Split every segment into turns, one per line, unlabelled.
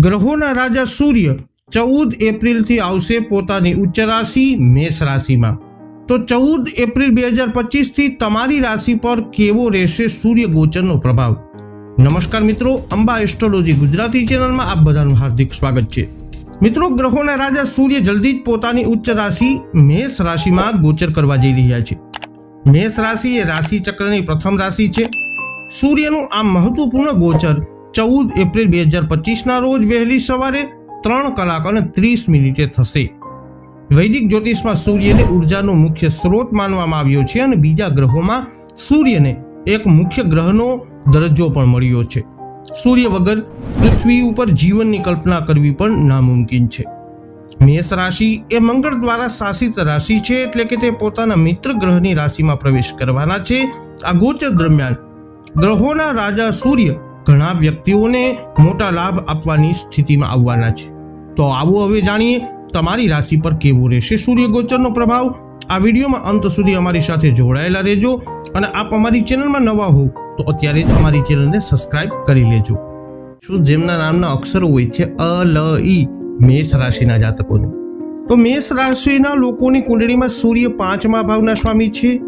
ગ્રહોના રાજા સૂર્ય ચૌદ એપ્રિલથી આવશે પોતાની ઉચ્ચ રાશિ મેષ રાશિમાં. તો ચૌદ એપ્રિલ બે હજાર પચીસથી તમારી રાશિ પર કેવો રહેશે સૂર્ય ગોચરનો પ્રભાવ? નમસ્કાર મિત્રો, અંબા એસ્ટ્રોલોજી ગુજરાતી ચેનલમાં આપ બધાનું હાર્દિક સ્વાગત છે. મિત્રો, ગ્રહોના રાજા સૂર્ય જલ્દી જ પોતાની ઉચ્ચ રાશિ મેષ રાશિમાં ગોચર કરવા જઈ રહ્યા છે. મેષ રાશિ એ રાશિ ચક્રની પ્રથમ રાશિ છે. સૂર્યનું આ મહત્વપૂર્ણ ગોચર ચૌદ એપ્રિલ બે હજાર પચીસના રોજ વહેલી સવારે ત્રણ કલાક અને ત્રીસ મિનિટે થશે. વૈદિક જ્યોતિષમાં સૂર્યને ઉર્જાનો મુખ્ય સ્ત્રોત માનવામાં આવ્યો છે અને બીજા ગ્રહોમાં સૂર્યને એક મુખ્ય ગ્રહનો દરજ્જો પણ મળ્યો છે. સૂર્ય વગર પૃથ્વી ઉપર જીવનની કલ્પના કરવી પણ નામુમકિન છે. મેષ રાશિ એ મંગળ દ્વારા શાસિત રાશિ છે એટલે કે તે પોતાના મિત્ર ગ્રહની રાશિમાં પ્રવેશ કરવાના છે. આ ગોચર દરમિયાન ગ્રહોના રાજા સૂર્ય ઘણા વ્યક્તિઓને મોટા લાભ આપવાની સ્થિતિમાં આવવાના છે. તો આવો હવે જાણીએ તમારી રાશિ પર કેવો રહેશે સૂર્ય ગોચરનો પ્રભાવ? આ વિડીયોમાં અંત સુધી અમારી સાથે જોડાયેલા રહેજો અને આપ અમારી ચેનલમાં નવા હો, તો અત્યારે જ અમારી ચેનલને સબસ્ક્રાઇબ કરી લેજો. શું જેમના નામના અક્ષરો હોય છે? અ, લ, ઈ, મેષ રાશિના જાતકોને. તો મેષ રાશિના લોકોની કુંડળીમાં સૂર્ય પાંચમા ભાવના સ્વામી છે,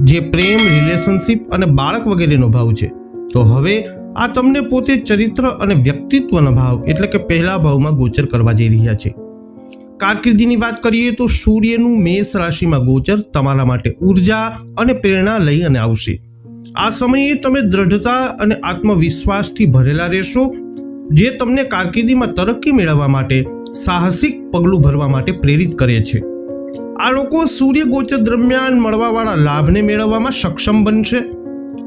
જે પ્રેમ રિલેશનશિપ અને બાળક વગેરેનો ભાવ છે. તો હવે આ તમને પોતે ચરિત્ર અને વ્યક્તિત્વનો ભાવ, એટલે કે પહેલા ભાવમાં ગોચર કરવા જઈ રહ્યા છે. કારકિર્દીની વાત કરીએ તો સૂર્યનું મેષ રાશિમાં ગોચર તમારા માટે ઊર્જા અને પ્રેરણા લઈ અને આવશે. આ સમયે તમે દ્રઢતા અને આત્મવિશ્વાસથી ભરેલા રહેશો, જે તમને કારકિર્દીમાં તરક્કી મેળવવા માટે, સાહસિક પગલું ભરવા માટે પ્રેરિત કરે છે. આ લોકો સૂર્ય ગોચર દરમિયાન મળવાવાળા લાભને મેળવવામાં સક્ષમ બનશે.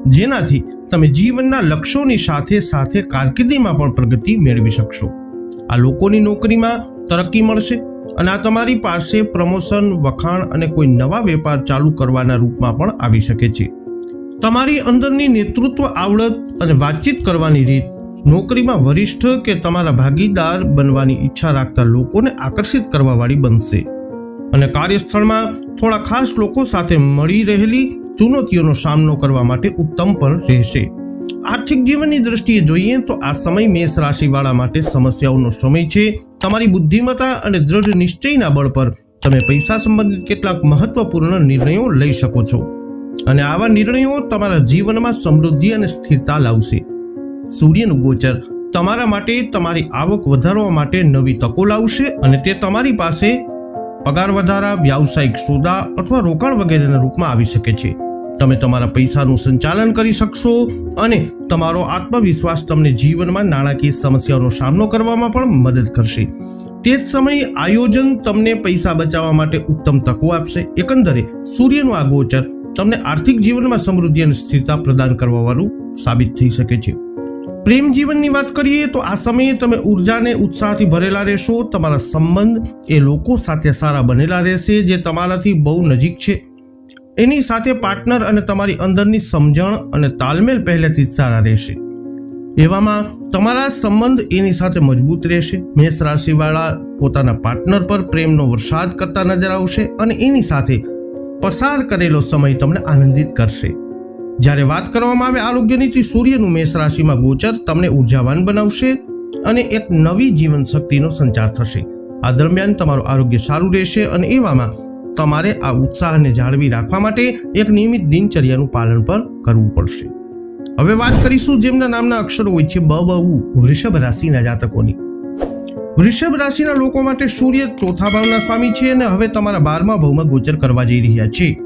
જેનાથી તમે જીવનના લક્ષ્યોની સાથે સાથે કારકિર્દીમાં પણ પ્રગતિ મેળવી શકશો. આ લોકોની નોકરીમાં તરક્કી મળશે અને આ તમારી પાસે પ્રમોશન, વખાણ અને કોઈ નવા વેપાર ચાલુ કરવાના રૂપમાં પણ આવી શકે છે. તમારી અંદરની નેતૃત્વ આવડત અને વાતચીત કરવાની રીત, નોકરીમાં વરિષ્ઠ કે તમારા ભાગીદાર બનવાની ઈચ્છા રાખતા લોકોને આકર્ષિત કરવાવાળી બનશે. અને કાર્યસ્થળમાં થોડા ખાસ લોકો સાથે મળી રહેલી ચુનૌતીઓનો સામનો કરવા માટે ઉત્તમ પણ રહેશે. આર્થિક જીવનની દ્રષ્ટિએ જોઈએ તો આ સમય મેષ રાશિવાળા માટે સમસ્યાઓનો સમય છે. તમારી બુદ્ધિમત્તા અને દ્રઢ નિશ્ચયના બળ પર તમે પૈસા સંબંધિત કેટલાક મહત્વપૂર્ણ નિર્ણયો લઈ શકો છો. અને આવા નિર્ણયો તમારા જીવનમાં સમૃદ્ધિ અને સ્થિરતા લાવશે. સૂર્યનું ગોચર તમારા માટે તમારી આવક વધારવા માટે નવી તકો લાવશે અને તે તમારી પાસે પગાર વધારા, વ્યાવસાયિક સોદા અથવા રોકાણ વગેરેના રૂપમાં આવી શકે છે. તમે તમારા પૈસાનું સંચાલન કરી શકશો અને તમારો આત્મવિશ્વાસ તમને જીવનમાં નાણાકીય સમસ્યાઓનો સામનો કરવામાં પણ મદદ કરશે. તે જ સમયે આયોજન તમને પૈસા બચાવવા માટે ઉત્તમ તકો આપશે. એકંદરે સૂર્યનું આ ગોચર તમને આર્થિક જીવનમાં સમૃદ્ધિ અને સ્થિરતા પ્રદાન કરવાવાળું સાબિત થઈ શકે છે. પ્રેમ જીવનની વાત કરીએ તો આ સમયે તમે ઉર્જાને ઉત્સાહથી ભરેલા રહેશો. તમારા સંબંધ એ લોકો સાથે સારા બનેલા રહેશે જે તમારાથી બહુ નજીક છે. એની સાથે પાર્ટનર અને તમારી અંદરની સમજણ અને તાલમેલ પહેલેથી જ સારા રહેશે. એવામાં તમારા સંબંધ એની સાથે મજબૂત રહેશે. મેષ રાશિવાળા પોતાના પાર્ટનર પર પ્રેમનો વરસાદ કરતા નજર આવશે અને એની સાથે પસાર કરેલો સમય તમને આનંદિત કરશે. જ્યારે વાત કરવામાં આવે આરોગ્યની તો સૂર્યનું મેષ રાશિમાં ગોચર તમને ઉર્જાવાન બનાવશે અને એક નવી જીવન શક્તિનો સંચાર થશે. આ દરમિયાન તમારું આરોગ્ય સારું રહેશે અને એવામાં તમારે આ ઉત્સાહને જાળવી રાખવા માટે એક નિયમિત દિનચર્યાનું પાલન પણ કરવું પડશે. હવે વાત કરીશું જેમના નામના અક્ષરો હોય છે બ બ ઉ, વૃષભ રાશિના જાતકોની. વૃષભ રાશિના લોકો માટે સૂર્ય ચોથા ભાવના સ્વામી છે અને હવે તમારા બારમા ભાવમાં ગોચર કરવા જઈ રહ્યા છે.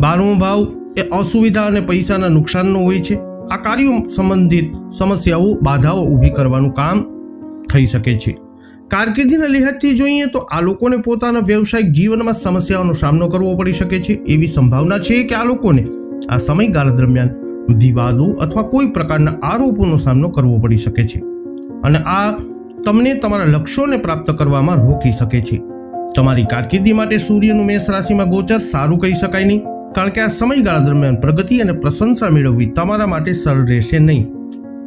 બારમો ભાવ એ અસુવિધા અને પૈસાના નુકસાનનો હોય છે. આ કાર્યો સંબંધિત સમસ્યાઓ, બાધાઓ ઊભી કરવાનું કામ થઈ શકે છે. કારકિર્દીના લિહાજથી જોઈએ તો આ લોકોને પોતાના વ્યવસાયિક જીવનમાં સમસ્યાઓનો સામનો કરવો પડી શકે છે. એવી સંભાવના છે કે આ લોકોને આ સમયગાળા દરમિયાન વિવાદો અથવા કોઈ પ્રકારના આરોપોનો સામનો કરવો પડી શકે છે. અને આ તમને તમારા લક્ષ્યોને પ્રાપ્ત કરવામાં રોકી શકે છે. તમારી કારકિર્દી માટે સૂર્યનું મેષ રાશિમાં ગોચર સારું કહી શકાય નહીં, કારણ કે આ સમયગાળા દરમિયાન પ્રગતિ અને પ્રશંસા મેળવવી તમારા માટે સરળ રહેશે નહીં.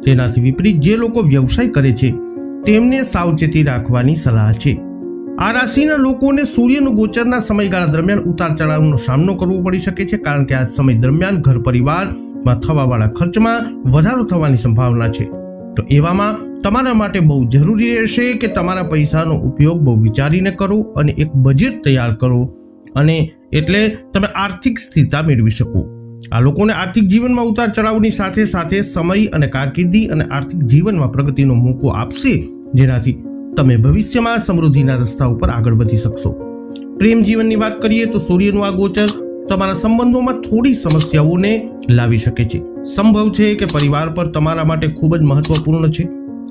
તેનાથી વિપરીત જે લોકો વ્યવસાય કરે છે તેમને સાવચેતી રાખવાની સલાહ છે. આ રાશિના લોકોને સૂર્યનું ગોચરના સમયગાળા દરમિયાન ઉતાર ચઢાવનો સામનો કરવો પડી શકે છે, કારણ કે આ સમય દરમિયાન ઘર પરિવારમાં થવાવાળા ખર્ચમાં વધારો થવાની સંભાવના છે. તો એવામાં તમારા માટે બહુ જરૂરી રહેશે કે તમારા પૈસાનો ઉપયોગ બહુ વિચારીને કરો અને એક બજેટ તૈયાર કરો. અને એટલે તમે આર્થિક સ્થિરતા મેળવી શકો. આ લોકોને આર્થિક જીવનમાં ઉતાર ચઢાવની સાથે સાથે સમય અને કારકિર્દી અને આર્થિક જીવનમાં પ્રગતિનો મોકો આપશે, જેનાથી તમે ભવિષ્યમાં સમૃદ્ધિના રસ્તા ઉપર આગળ વધી શકશો. પ્રેમ જીવનની વાત કરીએ તો સૂર્યનું આ ગોચર તમારા સંબંધોમાં થોડી સમસ્યાઓને લાવી શકે છે. સંભવ છે કે પરિવાર પર તમારા માટે ખૂબ જ મહત્વપૂર્ણ છે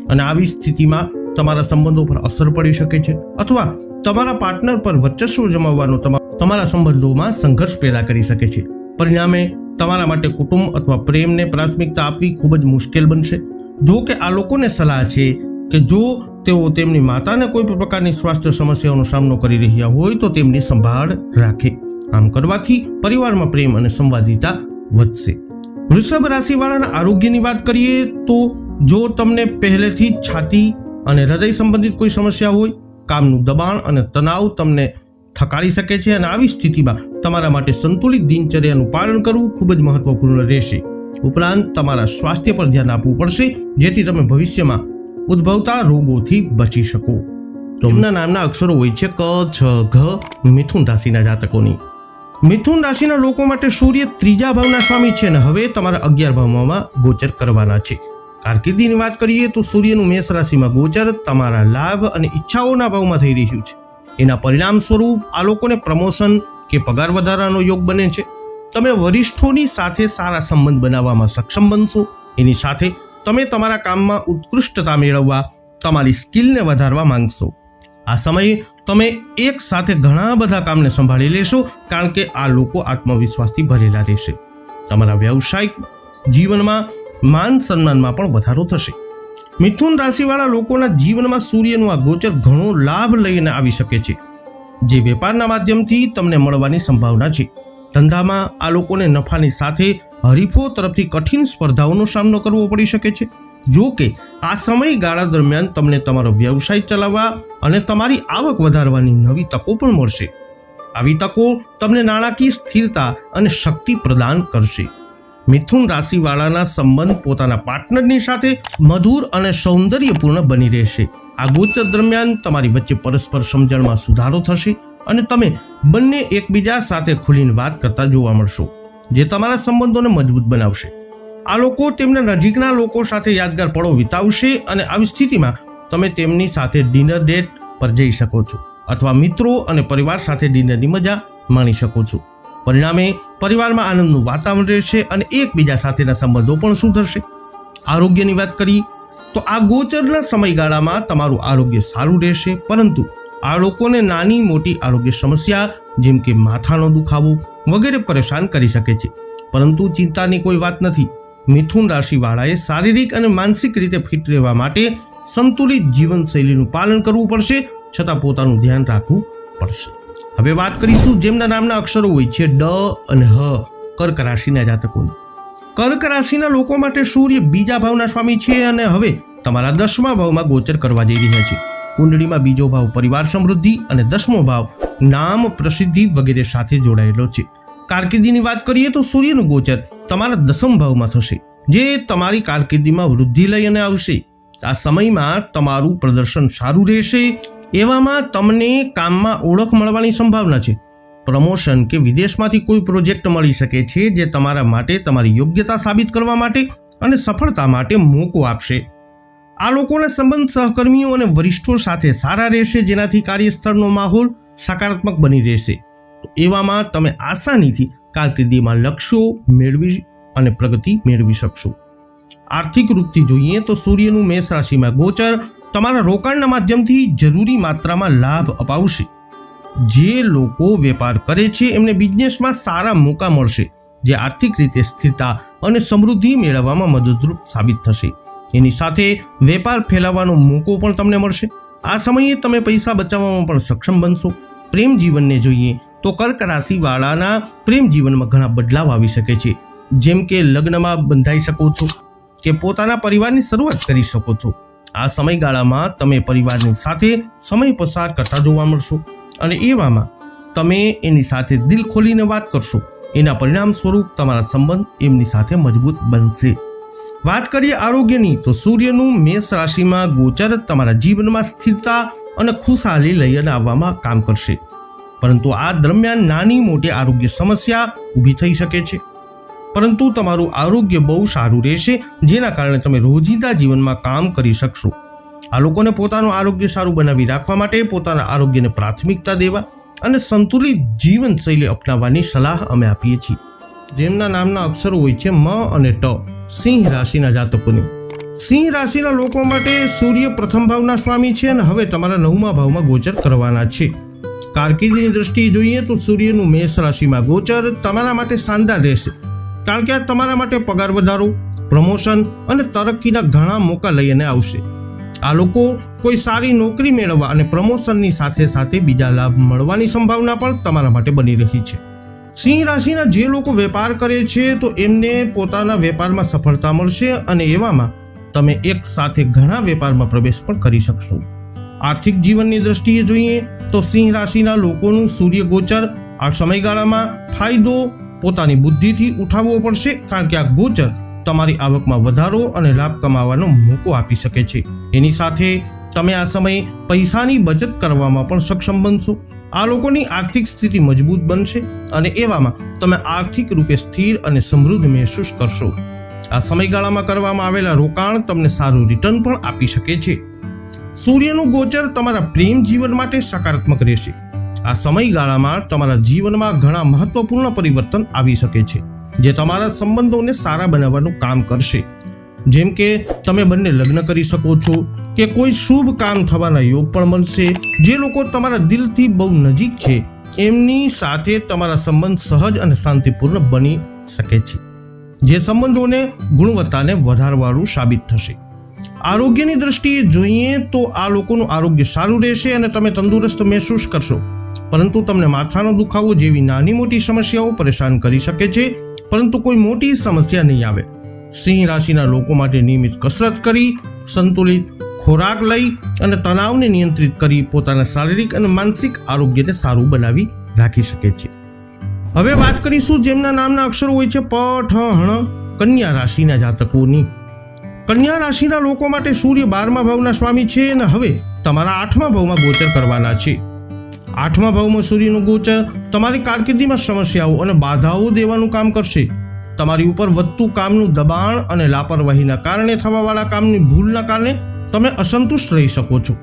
અને આવી સ્થિતિમાં તમારા સંબંધો પર અસર પડી શકે છે અથવા તમારા પાર્ટનર પર વર્ચસ્વ જમાવવાનો તમા- તમારા સંબંધોમાં સંઘર્ષ પેદા કરી શકે છે. પરિણામે તમારા માટે કુટુંબ અથવા પ્રેમને પ્રાથમિકતા આપવી ખૂબ જ મુશ્કેલ બનશે. જો કે આ લોકોને સલાહ છે કે જો તેઓ તેમની માતાને કોઈ પણ પ્રકારની સ્વાસ્થ્ય સમસ્યાઓનો સામનો કરી રહ્યા હોય તો તેમની સંભાળ રાખે. આમ કરવાથી પરિવારમાં પ્રેમ અને સંવાદિતા વધશે. વૃષભ રાશિવાળાના આરોગ્યની વાત કરીએ તો જો તમને પહેલેથી છાતી અને હૃદય સંબંધિત કોઈ સમસ્યા હોય, કામનું દબાણ અને તણાવ તમને થકારી શકે છે અને આવી સ્થિતિમાં તમારા માટે સંતુલિત દિનચર્યાનું પાલન કરવું ખૂબ જ મહત્વપૂર્ણ રહેશે. ઉપરાંત તમારા સ્વાસ્થ્ય પર ધ્યાન આપવું પડશે, જેથી તમે ભવિષ્યમાં ઉદ્ભવતા રોગોથી બચી શકો. તેમના નામના અક્ષરો હોય છે ક, છ, ઘ, મિથુન રાશિના જાતકોની. મિથુન રાશિના લોકો માટે સૂર્ય ત્રીજા ભાવના સ્વામી છે અને હવે તમારા અગિયાર ભાવમાં ગોચર કરવાના છે. કારકિર્દીની વાત કરીએ તો સૂર્યનું મેષ રાશિમાં ગોચર તમારા લાભ અને ઈચ્છાઓના ભાવમાં થઈ રહ્યું છે. એના પરિણામ સ્વરૂપ આ લોકોને પ્રમોશન કે પગાર વધારાનો યોગ બને છે. તમે વરિષ્ઠોની સાથે સારા સંબંધ બનાવવામાં સક્ષમ બનશો. એની સાથે તમે તમારા કામમાં ઉત્કૃષ્ટતા મેળવવા, તમારી સ્કિલને વધારવા માંગશો. આ સમયે તમે એક સાથે ઘણા બધા કામને સંભાળી લેશો, કારણ કે આ લોકો આત્મવિશ્વાસથી ભરેલા રહેશે. તમારા વ્યવસાયિક જીવનમાં માન સન્માનમાં પણ વધારો થશે. મિથુન રાશિવાળા લોકોના જીવનમાં સૂર્યનું આ ગોચર ઘણો લાભ લઈને આવી શકે છે. જે વેપારના માધ્યમથી તમને મળવાની સંભાવના છે. ધંધામાં આ લોકોને નફાની સાથે હરીફો તરફથી કઠિન સ્પર્ધાઓનો સામનો કરવો પડી શકે છે. જો કે, આ સમયગાળા દરમિયાન તમને તમારો વ્યવસાય ચલાવવા અને તમારી આવક વધારવાની નવી તકો પણ મળશે. આવી તકો તમને નાણાકીય સ્થિરતા અને શક્તિ પ્રદાન કરશે. મિથુન રાશિવાળાના સંબંધ પોતાના પાર્ટનરની સાથે મધુર અને સૌંદર્યપૂર્ણ બની રહેશે. આ ગોચર દરમિયાન તમારી વચ્ચે પરસ્પર સમજણમાં સુધારો થશે અને તમે બંને એકબીજા સાથે ખુલીને વાત કરતા જોવા મળશો, જે તમારા સંબંધોને મજબૂત બનાવશે. આ લોકો તેમના નજીકના લોકો સાથે યાદગાર પળો વિતાવશે અને આવી સ્થિતિમાં તમે તેમની સાથે ડિનર ડેટ પર જઈ શકો છો અથવા મિત્રો અને પરિવાર સાથે ડિનરની મજા માણી શકો છો. પરિણામે પરિવારમાં આનંદનું વાતાવરણ રહેશે અને એકબીજા સાથેના સંબંધો પણ સુધરશે આરોગ્યની વાત કરી, તો આ ગોચરના સમયગાળામાં તમારું આરોગ્ય સારું રહેશે, પરંતુ આ લોકોને નાની મોટી આરોગ્ય સમસ્યા, જેમ કે માથાનો દુખાવો વગેરે પરેશાન કરી શકે છે. પરંતુ ચિંતાની કોઈ વાત નથી. મિથુન રાશિવાળાએ શારીરિક અને માનસિક રીતે ફિટ રહેવા માટે સંતુલિત જીવનશૈલીનું પાલન કરવું પડશે, છતાં પોતાનું ધ્યાન રાખવું પડશે. હવે વાત કરીશું જેમના નામના અક્ષરો હોય છે ડ અને હ, કર્ક રાશિના જાતકોની. કર્ક રાશિના લોકો માટે સૂર્ય બીજા ભાવના સ્વામી છે અને હવે તમારા દસમા ભાવમાં ગોચર કરવા જઈ રહ્યા છે. કુંડળીમાં બીજો ભાવ પરિવાર સમૃદ્ધિ અને દસમો ભાવ નામ પ્રસિદ્ધિ વગેરે સાથે જોડાયેલો છે. કારકિર્દીની વાત કરીએ તો સૂર્યનું ગોચર તમારા દસમ ભાવમાં થશે, જે તમારી કારકિર્દીમાં વૃદ્ધિ લઈ અને આવશે. આ સમયમાં તમારું પ્રદર્શન સારું રહેશે એવામાં તમને કામમાં ઓળખ મળવાની સંભાવના છે. પ્રમોશન કે વિદેશમાંથી કોઈ પ્રોજેક્ટ મળી શકે છે જે તમારા માટે તમારી યોગ્યતા સાબિત કરવા માટે અને સફળતા માટે મોકો આપશે. આ લોકોના સંબંધ સહકર્મીઓ અને વરિષ્ઠો સાથે સારા રહેશે, જેનાથી કાર્યસ્થળનો માહોલ સકારાત્મક બની રહેશે. એવામાં તમે આસાનીથી કારકિર્દીમાં લક્ષ્યો મેળવી અને પ્રગતિ મેળવી શકશો. આર્થિક રૂપથી જોઈએ તો સૂર્યનું મેષ રાશિમાં ગોચર તમારા રોકાણના માધ્યમથી જરૂરી માત્રામાં લાભ અપાવશે. જે લોકો વેપાર કરે છે, એમને બિઝનેસમાં સારા મોકા મળશે, જે આર્થિક રીતે સ્થિરતા અને સમૃદ્ધિ મેળવવામાં મદદરૂપ સાબિત થશે. એની સાથે વેપાર ફેલાવવાનો મોકો પણ તમને મળશે. આ સમયે તમે પૈસા બચાવવામાં પણ સક્ષમ બનશો. પ્રેમ જીવનને જોઈએ તો કર્ક રાશિવાળાના પ્રેમ જીવનમાં ઘણા બદલાવ આવી શકે છે. જેમ કે લગ્નમાં બંધાઈ શકો છો, કે પોતાના પરિવારની શરૂઆત કરી શકો છો. આ સમયગાળામાં તમે પરિવારની સાથે સમય પસાર કરતા જોવા મળશો. અને એવામાં તમે એની સાથે દિલ ખોલીને વાત કરશો. એના પરિણામ સ્વરૂપ તમારા સંબંધ એમની સાથે મજબૂત બનશે. વાત કરીએ આરોગ્યની, તો સૂર્યનું મેષ રાશિમાં ગોચર તમારા જીવનમાં સ્થિરતા અને ખુશહાલી લઈને આવવામાં કામ કરશે. પરંતુ આ દરમિયાન નાની મોટી આરોગ્ય સમસ્યા ઊભી થઈ શકે છે. પરંતુ તમારું આરોગ્ય બહુ સારું રહેશે, જેના કારણે તમે રોજિંદા જીવનમાં કામ કરી શકશો. આ લોકોને પોતાનું આરોગ્ય સારું બનાવી રાખવા માટે, પોતાના આરોગ્યને પ્રાથમિકતા દેવા અને સંતુલિત જીવનશૈલી અપનાવવાની સલાહ અમે આપીએ છીએ. જેમના નામના અક્ષરો હોય છે મ અને ટ, સિંહ રાશિના જાતકોની. સિંહ રાશિના લોકો માટે સૂર્ય પ્રથમ ભાવના સ્વામી છે અને હવે તમારા નવમા ભાવમાં ગોચર કરવાના છે. કારકિર્દીની દ્રષ્ટિએ જોઈએ તો સૂર્યનું મેષ રાશિમાં ગોચર તમારા માટે શાનદાર રહેશે. કારણ કે આ તમારા માટે પગાર વધારો પ્રમોશન અને તરક્કીના ઘણા મોકા લઈને આવશે. આ લોકો કોઈ સારી નોકરી મેળવવા અને પ્રમોશનની સાથે સાથે બીજા લાભ મળવાની સંભાવના પણ તમારા માટે બની રહી છે. સિંહ રાશિના જે લોકો વેપાર કરે છે, તો એમને પોતાના વેપારમાં સફળતા મળશે અને એવામાં તમે એક સાથે ઘણા વેપારમાં પ્રવેશ પણ કરી શકશો. આર્થિક જીવનની દ્રષ્ટિએ જોઈએ તો સિંહ રાશિના લોકોનું સૂર્ય ગોચર આ સમયગાળામાં ફાયદો પોતાની બુદ્ધિથી ઉઠાવવો પડશે કારણ કે આ ગોચર તમારી આવકમાં વધારો અને લાભ કમાવાનો મોકો આપી શકે છે. એની સાથે તમે આ સમયે પૈસાની બચત કરવામાં પણ સક્ષમ બનશો. આ લોકોની આર્થિક સ્થિતિ મજબૂત બનશે અને એવામાં તમે આર્થિક રૂપે સ્થિર અને સમૃદ્ધ મહેસૂસ કરશો. આ સમયગાળામાં કરવામાં આવેલા રોકાણ તમને સારું રિટર્ન પણ આપી શકે છે. સૂર્યનું ગોચર તમારા પ્રેમ જીવન માટે સકારાત્મક રહેશે. આ સમયગાળામાં તમારા જીવનમાં ઘણા મહત્વપૂર્ણ પરિવર્તન આવી શકે છે, જે તમારા સંબંધોને સારા બનાવવાનું કામ કરશે. જેમ કે, તમે બંને લગ્ન કરી શકો છો, કે કોઈ શુભ કામ થવાના યોગ પણ મળશે જે લોકો તમારા દિલથી બહુ નજીક છે, એમની સાથે તમારા સંબંધ સહજ અને શાંતિપૂર્ણ બની શકે છે, જે સંબંધોને ગુણવત્તાને વધારવાનું સાબિત થશે. આરોગ્યની દ્રષ્ટિએ જોઈએ તો આ લોકોનું આરોગ્ય સારું રહેશે અને તમે તંદુરસ્ત મહેસૂસ કરશો. પરંતુ તમને માથાનો દુખાવો જેવી નાની મોટી સમસ્યાઓ પરેશાન કરી શકે છે, પરંતુ કોઈ મોટી સમસ્યા નહીં આવે. સિંહ રાશિના લોકો માટે નિયમિત કસરત કરી, સંતુલિત ખોરાક લઈ અને તણાવને નિયંત્રિત કરી પોતાના શારીરિક અને માનસિક આરોગ્યને સારું બનાવી રાખી શકે છે. હવે વાત કરીશું જેમના નામના અક્ષરો હોય છે, પ, ઠ, હણ, કન્યા રાશિના જાતકોની. કન્યા રાશિના લોકો માટે સૂર્ય બારમા ભાવના સ્વામી છે અને હવે તમારા આઠમા ભાવમાં ગોચર કરવાના છે. આઠમા ભાવમાં સૂર્યનું ગોચર તમારી કારકિર્દીમાં સમસ્યાઓ અને બાધાઓ દેવાનું કામ કરશે. તમારી ઉપર વધતું કામનું દબાણ અને લાપરવાહીના કારણે થવાવાળા કામની ભૂલના કારણે તમે અસંતુષ્ટ રહી શકો છો.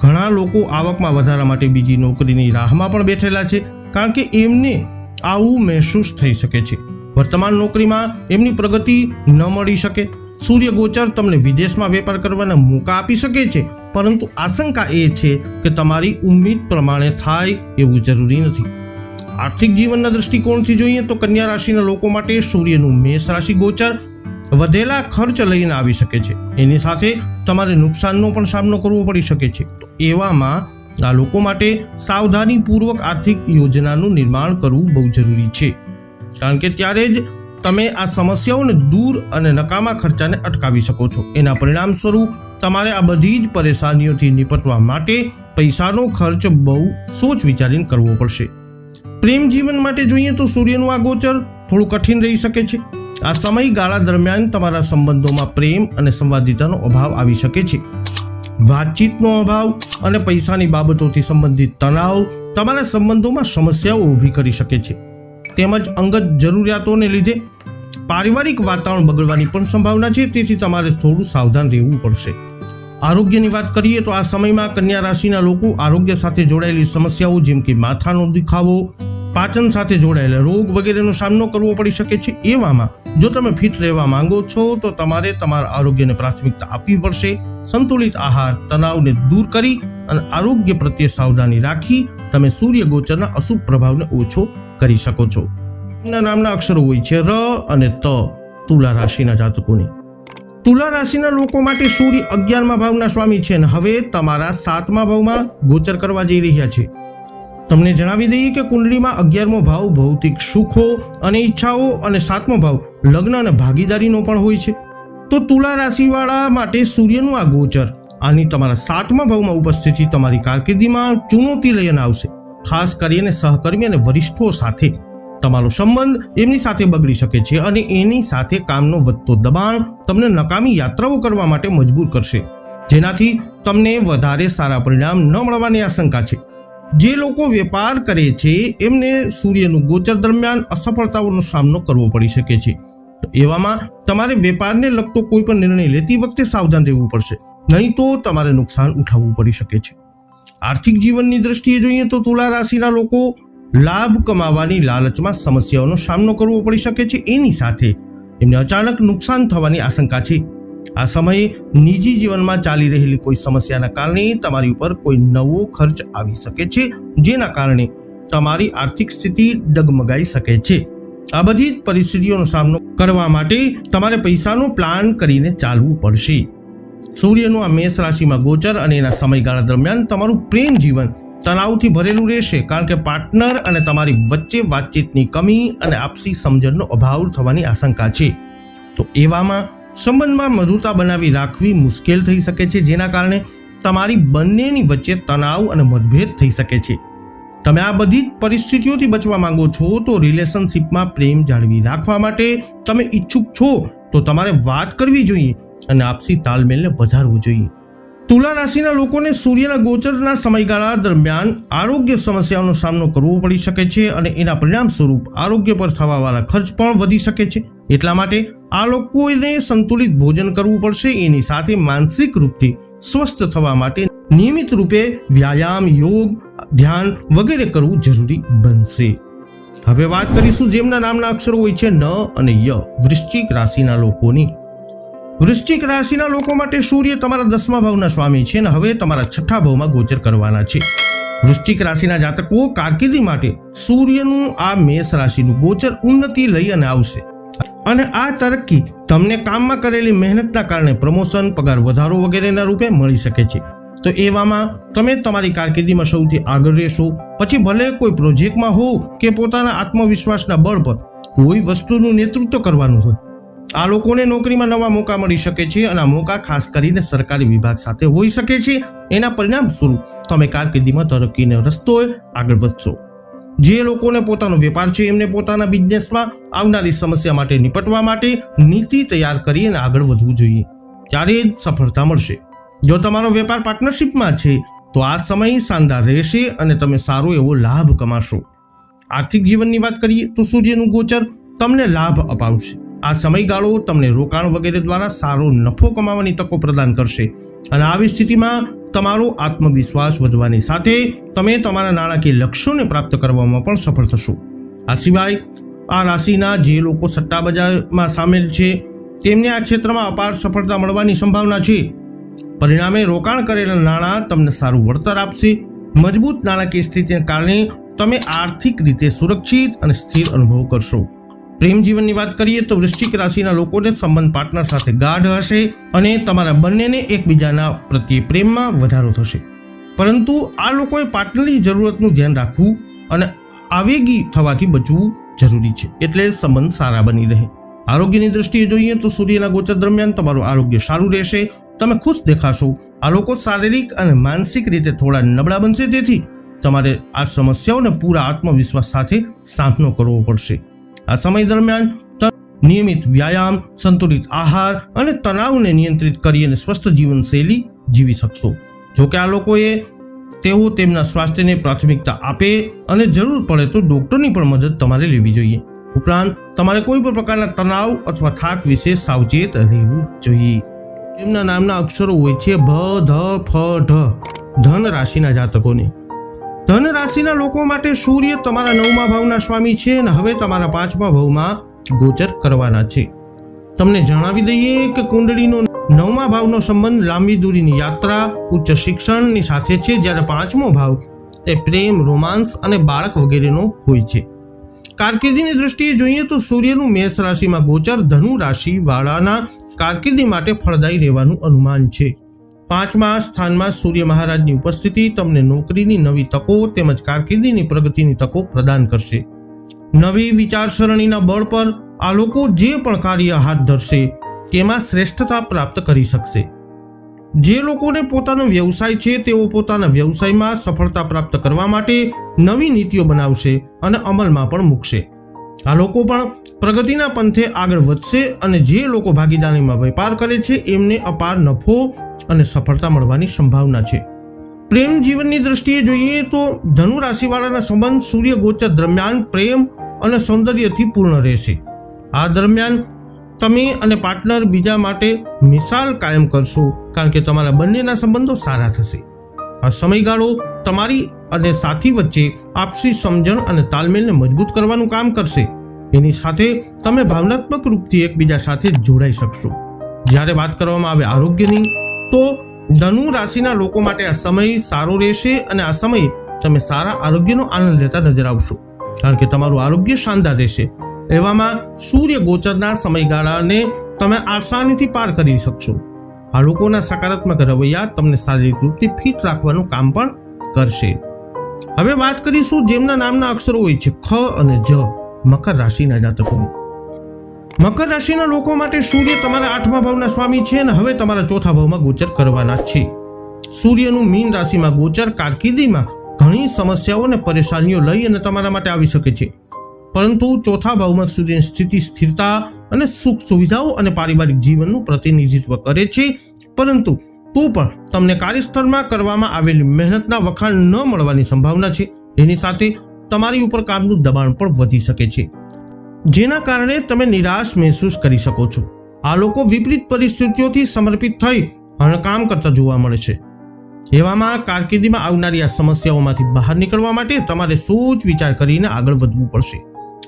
ઘણા લોકો આવકમાં વધારા માટે બીજી નોકરીની રાહમાં પણ બેઠેલા છે, કારણ કે એમને આવું મહેસૂસ થઈ શકે છે. વર્તમાન નોકરીમાં એમની પ્રગતિ ન મળી શકે. સૂર્ય ગોચર તમને વિદેશમાં વેપાર કરવાના મોકા આપી શકે છે, પરંતુ આશંકા એ છે કે તમારી ઉમ્મીદ પ્રમાણે થાય એવું જરૂરી નથી. આર્થિક જીવનના દૃષ્ટિકોણથી જોઈએ તો કન્યા રાશિના લોકો માટે સૂર્યનું મેષ રાશિ ગોચર વધેલા ખર્ચ લઈને આવી શકે છે. એની સાથે તમારે નુકસાનનો પણ સામનો કરવો પડી શકે છે. તો એવામાં આ લોકો માટે સાવધાનીપૂર્વક આર્થિક યોજનાનું નિર્માણ કરવું બહુ જરૂરી છે. કારણ કે ત્યારે જ તમે આ સમસ્યાઓને દૂર અને નકામા ખર્ચાને અટકાવી શકો છો. એના પરિણામ સ્વરૂપ તમારે આ બધી જ પરેશાનીઓથી નિપટવા માટે પૈસાનો ખર્ચ બહુ સોચ વિચારીને કરવો પડશે. પ્રેમ જીવન માટે જોઈએ તો સૂર્યનું આ ગોચર થોડું કઠિન રહી શકે છે. આ સમયગાળા દરમિયાન તમારા સંબંધોમાં પ્રેમ અને સંવાદિતાનો અભાવ આવી શકે છે. વાતચીતનો અભાવ અને પૈસાની બાબતોથી સંબંધિત તણાવ તમારા સંબંધોમાં સમસ્યાઓ ઊભી કરી શકે છે. તેમજ અંગત જરૂરિયાતોને લીધે પારિવારિક વાતાવરણ બગડવાની પણ સંભાવના છે. તેથી તમારે થોડું સાવધાન રહેવું પડશે. આરોગ્યની વાત કરીએ તો આ સમયમાં કન્યા રાશિના લોકો આરોગ્ય સાથે જોડાયેલી સમસ્યાઓ જેમ કે માથાનો દુખાવો, પાચન સાથે જોડાયેલા રોગ વગેરેનો સામનો કરવો પડી શકે છે. એવામાં જો તમે ફિટ રહેવા માંગો છો તો તમારે તમારા આરોગ્યને પ્રાથમિકતા આપવી પડશે. સંતુલિત આહાર, તણાવને દૂર કરી અને આરોગ્ય પ્રત્યે સાવધાની રાખી તમે સૂર્ય ગોચરના અશુભ પ્રભાવને ઓછો કરી શકો છો. નામના અક્ષરો હોય છે ર અને ત, તુલા રાશિના જાતકોની. તુલા રાશિના લોકો માટે સૂર્ય અગિયારમા ભાવના સ્વામી છે અને હવે તમારા સાતમા ભાવમાં ગોચર કરવા જઈ રહ્યા છે. તમને જણાવી દઈએ કે કુંડળીમાં અગિયારમો ભાવ ભૌતિક સુખો અને ઈચ્છાઓ અને સાતમો ભાવ લગ્ન અને ભાગીદારીનો પણ હોય છે. તો તુલા રાશિવાળા માટે સૂર્યનું આ ગોચર આની તમારા સાતમા ભાવમાં ઉપસ્થિતિ તમારી કારકિર્દીમાં ચુનૌતી લઈને આવશે. ખાસ કરીને સહકર્મી અને વરિષ્ઠો સાથે તમારો સંબંધ એમની સાથે બગડી શકે છે અને એની સાથે કામનો વધતો દબાણ તમને નકામી યાત્રાઓ કરવા માટે મજબૂર કરશે. જેનાથી તમને વધારે સારા પરિણામ ન મળવાની આશંકા છે. જે લોકો વેપાર કરે છે, એમને સૂર્યનું ગોચર દરમિયાન અસફળતાઓનો સામનો કરવો પડી શકે છે. એવામાં તમારે વેપારને લગતો કોઈ પણ નિર્ણય લેતી વખતે સાવધાન રહેવું પડશે. નહીં તો તમારે નુકસાન ઉઠાવવું પડી શકે છે. આર્થિક જીવનની દ્રષ્ટિએ જોઈએ તો તુલા રાશિના લોકો લાભ કમાવાની લાલચમાં સમસ્યાઓનો સામનો કરવો પડી શકે છે. એની સાથે એમને અચાનક નુકસાન થવાની આશંકા છે. આ સમયે નિજી જીવનમાં ચાલી રહેલી કોઈ સમસ્યાના કારણે તમારી ઉપર કોઈ નવો ખર્ચ આવી શકે છે, જેના કારણે તમારી આર્થિક સ્થિતિ ડગમગાઈ શકે છે. આ બધી જ પરિસ્થિતિઓનો સામનો કરવા માટે તમારે પૈસાનો પ્લાન કરીને ચાલવું પડશે. સૂર્યનું આ મેષ રાશિમાં ગોચર અને એના સમયગાળા દરમિયાન તમારું પ્રેમ જીવન તણાવથી ભરેલું રહેશે. કારણ કે પાર્ટનર અને તમારી વચ્ચે વાતચીતની કમી અને આપસી સમજણનો અભાવ થવાની આશંકા છે. તો એવામાં સંબંધમાં મધુરતા બનાવી રાખવી મુશ્કેલ થઈ શકે છે, જેના કારણે તમારી બંનેની વચ્ચે તણાવ અને મતભેદ થઈ શકે છે. તમે આ બધી જ પરિસ્થિતિઓથી બચવા માંગો છો, તો રિલેશનશિપમાં પ્રેમ જાળવી રાખવા માટે તમે ઈચ્છુક છો. તો તમારે વાત કરવી જોઈએ અને આપસી તાલમેલને વધારવું જોઈએ. તુલા રાશિના લોકોને સૂર્યના ગોચરના સમયગાળા દરમિયાન આરોગ્ય સમસ્યાઓનો સામનો કરવો પડી શકે છે અને એના પરિણામ સ્વરૂપ આરોગ્ય પર થવાવાળા ખર્ચ પણ વધી શકે છે. એટલા માટે આ લોકોને સંતુલિત ભોજન કરવું પડશે. એની સાથે માનસિક રૂપથી સ્વસ્થ થવા માટે નિયમિત રૂપે વ્યાયામ, યોગ, ધ્યાન વગેરે કરવું જરૂરી બનશે. હવે વાત કરીશું જેમના નામના અક્ષરો હોય છે, ન અને ય. વૃશ્ચિક રાશિના લોકોની વૃશ્ચિક રાશિના લોકો માટે સૂર્ય તમારા દસમા ભાવના સ્વામી છે અને હવે તમારા છઠ્ઠા ભાવમાં ગોચર કરવાના છે. વૃશ્ચિક રાશિના જાતકો કારકિર્દી માટે સૂર્યનું આ મેષ રાશિનું ગોચર ઉન્નતિ લઈ અને આવશે. અને આ તરક્કી તમને કામમાં કરેલી મહેનતના કારણે પ્રમોશન, પગાર વધારો વગેરેના રૂપે મળી શકે છે. તો એવામાં તમે તમારી કારકિર્દીમાં સૌથી આગળ રહેશો. પછી ભલે કોઈ પ્રોજેક્ટમાં હોવ કે પોતાના આત્મવિશ્વાસના બળ પર કોઈ વસ્તુનું નેતૃત્વ કરવાનું હોય આ લોકોને નોકરીમાં નવા મોકા મળી શકે છે અને આ મોકા ખાસ કરીને સરકારી વિભાગ સાથે હોઈ શકે છે. એના પરિણામ સ્વરૂપ તમે કારકિર્દીમાં તરક્કીને રસ્તો આગળ વધશો. જે લોકોને પોતાનો વેપાર છે એમને પોતાના બિઝનેસમાં આવનારી સમસ્યા માટે નિપટવા માટે નીતિ તૈયાર કરી અને આગળ વધવું જોઈએ. ત્યારે જ સફળતા મળશે. જો તમારો વેપાર પાર્ટનરશિપમાં છે, તો આ સમય શાનદાર રહેશે અને તમે સારો એવો લાભ કમાશો. આર્થિક જીવનની વાત કરીએ તો સૂર્યનું ગોચર તમને લાભ અપાવશે. આ સમયગાળો તમને રોકાણ વગેરે દ્વારા સારો નફો કમાવાની તકો પ્રદાન કરશે. અને આવી સ્થિતિમાં તમારો આત્મવિશ્વાસ વધવાની સાથે તમે તમારા નાણાકીય લક્ષ્યોને પ્રાપ્ત કરવામાં પણ સફળ થશો. આ સિવાય આ રાશિના જે લોકો સટ્ટા બજારમાં સામેલ છે, તેમને આ ક્ષેત્રમાં અપાર સફળતા મળવાની સંભાવના છે. પરિણામે રોકાણ કરેલા નાણાં તમને સારું વળતર આપશે. મજબૂત નાણાકીય સ્થિતિને કારણે તમે આર્થિક રીતે સુરક્ષિત અને સ્થિર અનુભવ કરશો. પ્રેમ જીવનની વાત કરીએ તો વૃશ્ચિક રાશિના લોકોને સંબંધ પાર્ટનર સાથે ગાઢ હશે અને તમારા બંનેને એકબીજાના પ્રત્યે પ્રેમમાં વધારો થશે. પરંતુ આ લોકોએ પાર્ટનરની જરૂરતનું ધ્યાન રાખવું અને આવેગી થવાથી બચવું જરૂરી છે. એટલે સંબંધ સારા બની રહે. આરોગ્યની દ્રષ્ટિએ જોઈએ તો સૂર્યના ગોચર દરમિયાન તમારું આરોગ્ય સારું રહેશે. તમે ખુશ દેખાશો. આ લોકો શારીરિક અને માનસિક રીતે થોડા નબળા બનશે. તેથી તમારે આ સમસ્યાઓને પૂરા આત્મવિશ્વાસ સાથે સામનો કરવો પડશે. આ સમય દરમિયાન નિયમિત વ્યાયામ, સંતુલિત આહાર અને તણાવને નિયંત્રિત કરી અને સ્વસ્થ જીવનશૈલી જીવી શકશો. જોકે આ લોકોએ તેઓ તેમના સ્વાસ્થ્યને પ્રાથમિકતા આપે અને જરૂર પડે તો ડોક્ટરની પણ મદદ તમારે લેવી જોઈએ. ઉપરાંત, તમારે કોઈ પણ પ્રકારના તણાવ અથવા થાક વિશે સાવચેત રહેવું જોઈએ. તેમના નામના અક્ષરો હોય છે ભ, ધ, ફ, ઢ. ધન રાશિના જાતકોને. ધન રાશિના લોકો માટે સૂર્ય તમારા નવમા ભાવના સ્વામી છે અને હવે તમારા પાંચમા ભાવમાં ગોચર કરવાના છે. તમને જણાવી દઈએ કે કુંડળીનો નવમા ભાવનો સંબંધ લાંબી દૂરીની યાત્રા, ઉચ્ચ શિક્ષણની સાથે છે, જ્યારે પાંચમો ભાવ એ પ્રેમ રોમાન્સ અને બાળક વગેરેનો હોય છે. કારકિર્દીની દ્રષ્ટિએ જોઈએ તો સૂર્યનું મેષ રાશિમાં ગોચર ધનુ રાશિ વાળાના કારકિર્દી માટે ફળદાયી રહેવાનું અનુમાન છે. પાંચમા સ્થાનમાં સૂર્ય મહારાજની ઉપસ્થિતિ તમને નોકરીની નવી તકો તેમજ કારકિર્દીની પ્રગતિની તકો પ્રદાન કરશે. નવી વિચારસરણીના બળ પર આ લોકો જે પણ કાર્ય હાથ ધરશે, તેમાં શ્રેષ્ઠતા પ્રાપ્ત કરી શકશે. જે લોકોને પોતાનો વ્યવસાય છે, તેઓ પોતાના વ્યવસાયમાં સફળતા પ્રાપ્ત કરવા માટે નવી નીતિઓ બનાવશે અને અમલમાં પણ મૂકશે. આ લોકો પણ પ્રગતિના પંથે આગળ વધશે અને જે લોકો ભાગીદારીમાં વેપાર કરે છે, એમને અપાર નફો અને સફળતા મળવાની સંભાવના છે. પ્રેમ જીવનની દ્રષ્ટિએ જોઈએ તો ધનુ રાશિવાળાના સંબંધ સૂર્ય ગોચર દરમિયાન પ્રેમ અને સૌંદર્યથી પૂર્ણ રહેશે. આ દરમિયાન તમે અને પાર્ટનર બીજા માટે મિસાલ કાયમ કરશો, કારણ કે તમારા બંનેના સંબંધો સારા થશે. આ સમયગાળો તમારી અને સાથી વચ્ચે આપસી સમજણ અને તાલમેલને મજબૂત કરવાનું કામ કરશે. એની સાથે તમે ભાવનાત્મક રૂપથી એકબીજા સાથે જોડાઈ શકશો. જ્યારે વાત કરવામાં આવે આરોગ્યની, તો ધનુ રાશિના લોકો માટે આ સમય સારો રહેશે અને આ સમય તમે સારા આરોગ્યનો આનંદ લેતા નજર આવશો. કારણ કે તમારું આરોગ્ય શાનદાર રહેશે. એવામાં સૂર્ય ગોચરના સમયગાળાને તમે આસાનીથી પાર કરી શકશો. આ લોકોના સકારાત્મક રવૈયા તમને શારીરિક રૂપથી ફિટ રાખવાનું કામ પણ કરશે. હવે વાત કરીશું જેમના નામના અક્ષરો હોય છે, ખ અને જ. મકર રાશિના જાતકોની મકર રાશિના લોકો માટે સૂર્ય તમારા આઠમા ભાવના સ્વામી છે અને હવે તમારા ચોથા ભાવમાં ગોચર કરવાના છે. સૂર્યનું મીન રાશિમાં ગોચર કારકિર્દીમાં ઘણી સમસ્યાઓ અને પરેશાનીઓ લઈ અને તમારા માટે આવી શકે છે. પરંતુ ચોથા ભાવમાં સૂર્યની સ્થિતિ સ્થિરતા અને સુખ સુવિધાઓ અને પારિવારિક જીવનનું પ્રતિનિધિત્વ કરે છે. પરંતુ તો પણ તમને કાર્યસ્થળમાં કરવામાં આવેલી મહેનતના વખાણ ન મળવાની સંભાવના છે. એની સાથે તમારી ઉપર કામનું દબાણ પણ વધી શકે છે. જેના કારણે તમે નિરાશ મહેસૂસ કરી શકો છો. આ લોકો વિપરીત પરિસ્થિતિઓથી સમર્પિત થઈ અને કામ કરતા જોવા મળે છે. એવામાં કારકિર્દીમાં આવનારી આ સમસ્યાઓમાંથી બહાર નીકળવા માટે તમારે સોચ વિચાર કરીને આગળ વધવું પડશે.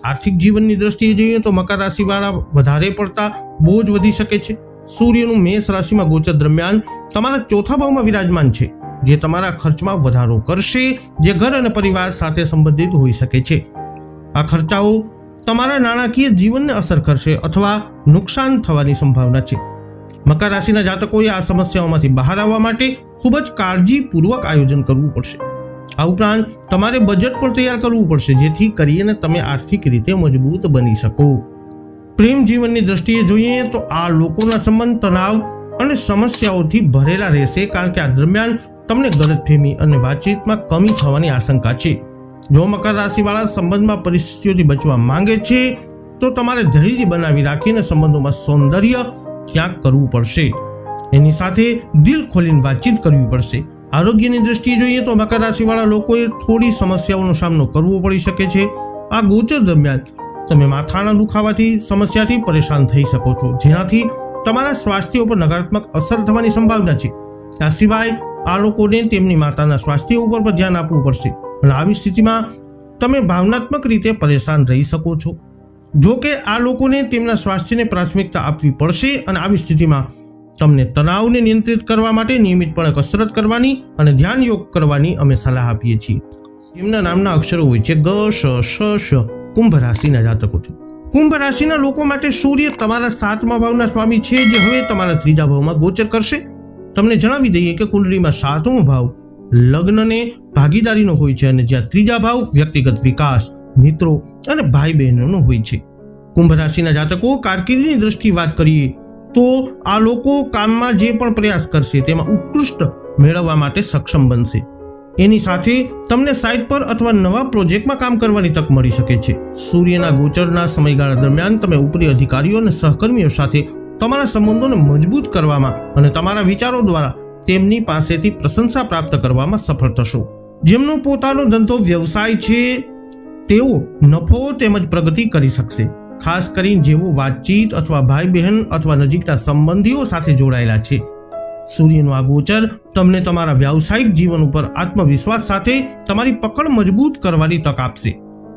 આર્થિક જીવનની દ્રષ્ટિએ જોઈએ તો મકર રાશિવાળા વધારે પડતા બોજ વધી શકે છે. સૂર્યનું મેષ રાશિમાં ગોચર દરમિયાન તમારા ચોથા ભાવમાં વિરાજમાન છે. જે તમારા ખર્ચમાં વધારો કરશે, જે ઘર અને પરિવાર સાથે સંબંધિત હોઈ શકે છે. આ ખર્ચાઓ તમારા નાણાકીય જીવનને અસર કરશે અથવા નુકસાન થવાની સંભાવના છે. મકર રાશિના જાતકોએ આ સમસ્યાઓમાંથી બહાર આવવા માટે ખૂબ જ કાળજીપૂર્વક આયોજન કરવું પડશે. આ ઉપરાંત તમારે બજેટ પણ તૈયાર કરવું પડશે, જેથી કરીને તમે આર્થિક રીતે મજબૂત બની શકો. પ્રેમ જીવનની દ્રષ્ટિએ જોઈએ તો આ લોકોના સંબંધ, તણાવ અને સમસ્યાઓથી ભરેલા રહેશે, કારણ કે આ દરમિયાન તમને ગલતફહેમી અને વાતચીતમાં કમી થવાની આશંકા છે. જો મકર રાશિવાળા સંબંધમાં પરિસ્થિતિઓથી બચવા માંગે છે, તો તમારે ધૈર્ય બનાવી રાખીને સંબંધોમાં સૌંદર્ય ક્યાંક કરવું પડશે. એની સાથે દિલ ખોલીને વાતચીત કરવી પડશે. આરોગ્યની દ્રષ્ટિએ જોઈએ તો મકર રાશિવાળા લોકોએ થોડી સમસ્યાઓનો સામનો કરવો પડી શકે છે. આ ગોચર દરમિયાન તમે માથાના દુખાવાથી, સમસ્યાથી પરેશાન થઈ શકો છો. જેનાથી તમારા સ્વાસ્થ્ય ઉપર નકારાત્મક અસર થવાની સંભાવના છે. આ સિવાય આ લોકોને તેમની માતાના સ્વાસ્થ્ય ઉપર પણ ધ્યાન આપવું પડશે. અને આવી સ્થિતિમાં તમે ભાવનાત્મક રીતે પરેશાન રહી શકો છો. જો કે આ લોકોને તેમના સ્વાસ્થ્યને પ્રાથમિકતા આપવી પડશે અને આવી સ્થિતિમાં તમને તણાવને નિયંત્રિત કરવા માટે નિયમિતપણે કસરત કરવાની અને ધ્યાન યોગ કરવાની અમે સલાહ આપીએ છીએ. તેમના નામના અક્ષરો હોય છે ગ, શ શ શ, કુંભ રાશિના જાતકોથી કુંભ રાશિના લોકો માટે સૂર્ય તમારા સાતમા ભાવના સ્વામી છે જે હવે તમારા ત્રીજા ભાવમાં ગોચર કરશે. તમને જણાવી દઈએ કે કુંડળીમાં સાતમો ભાવ લગ્નને ભાગીદારીનો હોય છે અને જ્યાં ત્રીજા ભાવ વ્યક્તિગત વિકાસ, મિત્રો અને ભાઈ બહેનોનો હોય છે. કુંભ રાશિના જાતકો કારકિર્દીની દ્રષ્ટિ વાત કરીએ તો આ લોકો કામમાં જે પણ પ્રયાસ કરશે તેમાં ઉત્કૃષ્ટ મેળવવા માટે સક્ષમ બનશે. એની સાથે તમને સાઇટ પર અથવા નવા પ્રોજેક્ટમાં કામ કરવાની તક મળી શકે છે. સૂર્યના ગોચરના સમયગાળા દરમિયાન તમે ઉપરી અધિકારીઓ અને સહકર્મીઓ સાથે તમારા સંબંધોને મજબૂત કરવામાં અને તમારા વિચારો દ્વારા તેમની પાસેથી પ્રશંસા પ્રાપ્ત કરવામાં સફળ થશો. જેમનો પોતાનો ધંધો વ્યવસાય છે, તેઓ નફો તેમજ પ્રગતિ કરી શકશે. ખાસ કરીને જેઓ વાતચીત અથવા ભાઈ બહેન અથવા નજીકના સંબંધીઓ સાથે જોડાયેલા છે. સૂર્યનું આ ગોચર તમને તમારા વ્યાવસાયિક જીવન ઉપર આત્મવિશ્વાસ સાથે તમારી પકડ મજબૂત કરવાની તક આપશે,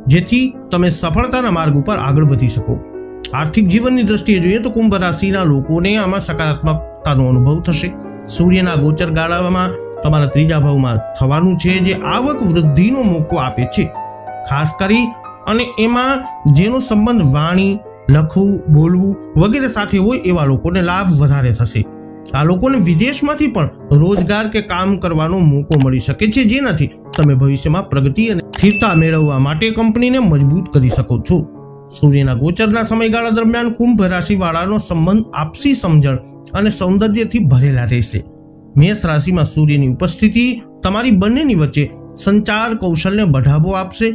જેથી તમે સફળતાના માર્ગ ઉપર આગળ વધી શકો. આર્થિક જીવનની દ્રષ્ટિએ જોઈએ તો કુંભ રાશિના લોકોને આમાં સકારાત્મકતાનો અનુભવ થશે. સૂર્યના ગોચર ગાળામાં તમારા ત્રીજા ભાવમાં થવાનું છે જે આવક વૃદ્ધિનો મોકો આપે છે. ખાસ કરી અને એમાં જેનો સંબંધ વાણી, લખવું, બોલવું વગેરે સાથે હોય એવા લોકોને લાભ વધારે થશે. આ લોકોને વિદેશમાંથી પણ રોજગાર કે કામ કરવાનો મોકો મળી શકે છે જેનાથી તમે ભવિષ્યમાં પ્રગતિ અને સ્થિરતા મેળવવા માટે કંપનીને મજબૂત કરી શકો છો. સૂર્યના ગોચરના સમયગાળા દરમિયાન કુંભ રાશિવાળાનો સંબંધ આપસી સમજણ અને સૌંદર્યથી ભરેલા રહેશે. મેષ રાશિમાં સૂર્યની ઉપસ્થિતિ તમારી બંનેની વચ્ચે સંચાર કૌશલ્યને બઢાવો આપશે.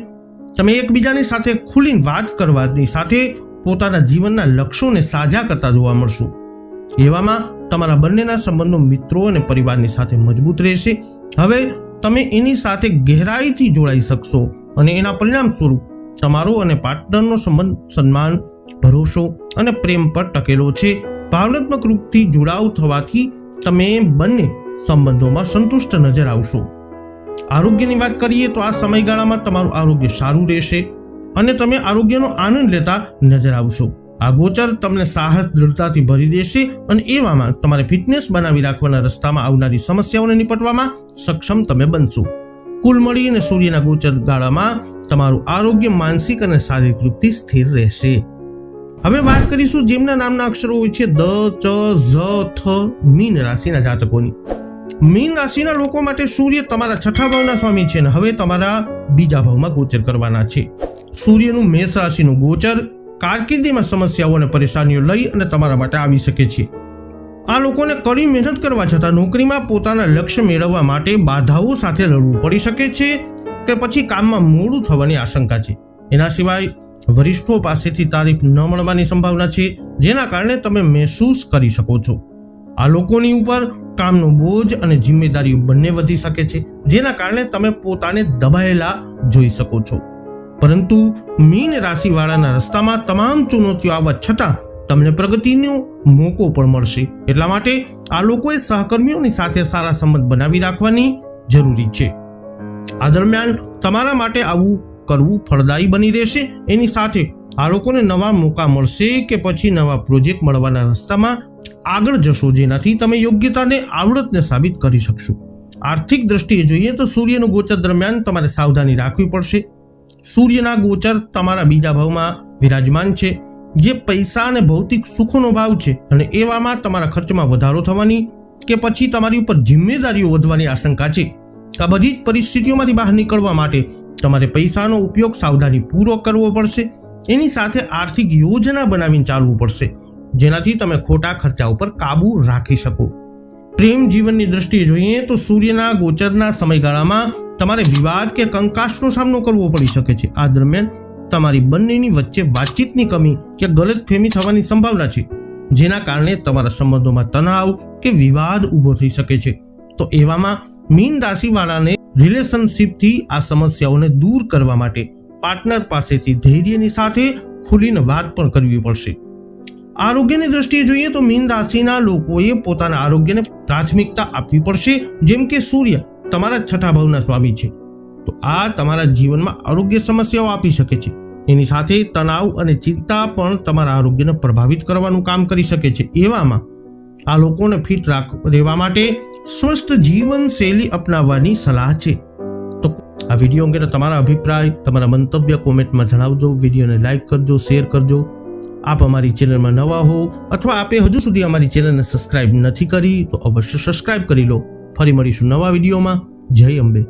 તમે એકબીજાની સાથે ખુલીને વાત કરવાની સાથે પોતાના જીવનના લક્ષ્યોને સાજા કરતા જોવા મળશો. એવામાં તમારા બંનેના સંબંધો મિત્રો અને પરિવારની સાથે મજબૂત રહેશે. હવે તમે એની સાથે ગહેરાઈથી જોડાઈ શકશો અને એના પરિણામ સ્વરૂપ તમારો અને પાર્ટનરનો સંબંધ, સન્માન, ભરોસો અને પ્રેમ પર ટકેલો છે. ભાવનાત્મક રૂપથી જોડાવ થવાથી તમે બંને સંબંધોમાં સંતુષ્ટ નજર આવશો. આરોગ્યની વાત કરીએ તો આ સમયગાળામાં તમારું આરોગ્ય સારું રહેશે અને તમે આરોગ્યનો આનંદ લેતા નજર આવશો. આ ગોચર તમને સાહસ દૃઢતાથી ભરી દેશે અને એવામાં તમારે ફિટનેસ બનાવી રાખવાના રસ્તામાં આવનારી સમસ્યાઓને નિપટવામાં સક્ષમ તમે બનશો. કુલ મળીને સૂર્યના ગોચર ગાળામાં તમારું આરોગ્ય, માનસિક અને શારીરિક રૂપથી સ્થિર રહેશે. હવે વાત કરીશું જેમના નામના અક્ષરો હોય છે દ, ચ, ઝ, થ, મીન રાશિના જાતકોની. મીન રાશિના લોકો માટે સૂર્ય તમારા છઠ્ઠા ભાવના સ્વામી છે અને હવે તમારા બીજા ભાવમાં ગોચર કરવાના છે. સૂર્યનું મેષ રાશિનું ગોચર કારકિર્દીમાં સમસ્યાઓ અને પરેશાનીઓ લઈ અને તમારા માટે આવી શકે છે. આ લોકોને કડી મહેનત કરવા છતાં નોકરીમાં પોતાના લક્ષ્ય મેળવવા માટે બાધાઓ સાથે લડવું પડી શકે છે કે પછી કામમાં મોડું થવાની આશંકા છે. એના સિવાય વરિષ્ઠો પાસેથી તારીફ ન મળવાની સંભાવના છે, જેના કારણે તમે મહેસૂસ કરી શકો છો. આ લોકોની ઉપર કામનો બોજ અને જિમ્મેદારીઓ બંને વધી શકે છે, જેના કારણે તમે પોતાને દબાયેલા જોઈ શકો છો. પરંતુ મીન રાશિવાળાના રસ્તામાં તમામ ચુનૌતીઓ આવવા છતાં તમને પ્રગતિનો મોકો પણ મળશે. એટલા માટે આ લોકોએ સહકર્મીઓની સાથે સારા સંબંધ બનાવી રાખવાની જરૂરી છે. આ દરમિયાન તમારા માટે આવું કરવું ફળદાયી બની રહેશે. એની સાથે આ લોકોને નવા મોકા મળશે કે પછી નવા પ્રોજેક્ટ મળવાના રસ્તામાં આગળ જશો, જેનાથી તમે યોગ્યતાને, આવડતને સાબિત કરી શકશો. આર્થિક દ્રષ્ટિએ જોઈએ તો સૂર્યનું ગોચર દરમિયાન તમારે સાવધાની રાખવી પડશે. સૂર્યના ગોચર તમારા બીજા ભાવમાં વિરાજમાન છે. જે પૈસા અને ભૌતિક સુખોનો ભાવ છે અને એવામાં તમારા ખર્ચમાં વધારો થવાની કે પછી તમારી ઉપર જિમ્મેદારીઓ વધવાની આશંકા છે. આ બધી જ પરિસ્થિતિઓમાંથી બહાર નીકળવા માટે તમારે પૈસાનો ઉપયોગ સાવધાની પૂરો કરવો પડશે. એની સાથે આર્થિક યોજના બનાવીને ચાલવું પડશે. જેનાથી તમે ખોટા ખર્ચા ઉપર કાબુ રાખી શકો. પ્રેમ જીવનની દ્રષ્ટિએ જોઈએ તો સૂર્યના, ગોચરના સમયગાળામાં તમારે વિવાદ કે કંકાશનો સામનો કરવો પડી શકે છે. આ દરમિયાન તમારી બંનેની વચ્ચે વાતચીતની કમી કે ગલતફહેમી થવાની સંભાવના છે, જેના કારણે તમારા સંબંધોમાં તણાવ કે વિવાદ ઊભો થઈ શકે છે. તો એવામાં મીન રાશિવાળાને રિલેશનશિપથી આ સમસ્યાઓને દૂર કરવા માટે પાર્ટનર પાસેથી ધૈર્યની સાથે ખુલીને વાત પણ કરવી પડશે. આરોગ્યની દ્રષ્ટિએ જોઈએ તો મીન રાશિના લોકોએ પોતાના આરોગ્યને પ્રાથમિકતા આપવી પડશે, જેમ કે સૂર્ય, તમારા છઠ્ઠા ભાવના સ્વામી છે. તો આ તમારા જીવનમાં આરોગ્ય સમસ્યાઓ આપી શકે છે. એની સાથે તણાવ અને ચિંતા પણ તમારા આરોગ્યને પ્રભાવિત કરવાનું કામ કરી શકે છે. એવામાં આ લોકોને ફિટ રાખ, રહેવા માટે સ્વસ્થ જીવનશૈલી અપનાવવાની સલાહ છે. તો આ વીડિયો અંગેનો તમારા અભિપ્રાય, તમારા મંતવ્ય કોમેન્ટમાં જણાવજો, વિડીયોને લાઈક કરજો, શેર કરજો. આપ અમારી ચેનલમાં નવા હો અથવા આપે હજુ સુધી અમારી ચેનલને સબસ્ક્રાઇબ નથી કરી તો અવશ્ય સબસ્ક્રાઇબ કરી લો. ફરી મળીશું નવા વિડીયોમાં. જય અંબે.